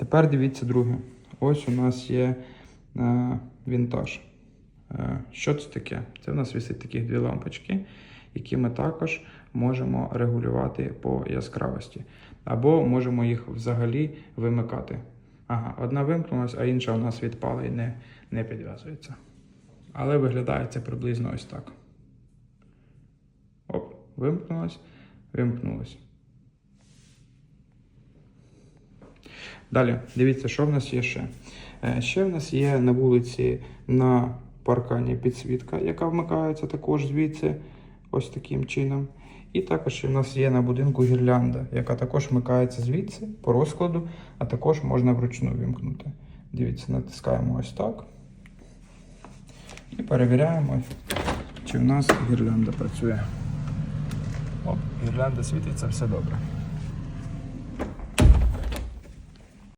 Тепер дивіться друге. Ось у нас є е, вінтаж. Е, що це таке? Це в нас висить такі дві лампочки, які ми також можемо регулювати по яскравості. Або можемо їх взагалі вимикати. Ага, одна вимкнулась, а інша у нас відпала і не, не підв'язується. Але виглядає це приблизно ось так. Оп, вимкнулась, вимкнулась. Далі, дивіться, що в нас є ще. Е, Ще в нас є на вулиці на паркані підсвітка, яка вмикається також звідси, ось таким чином. І також в нас є на будинку гірлянда, яка також вмикається звідси по розкладу, а також можна вручну вімкнути. Дивіться, натискаємо ось так. І перевіряємо, чи в нас гірлянда працює. Оп, гірлянда світиться, все добре.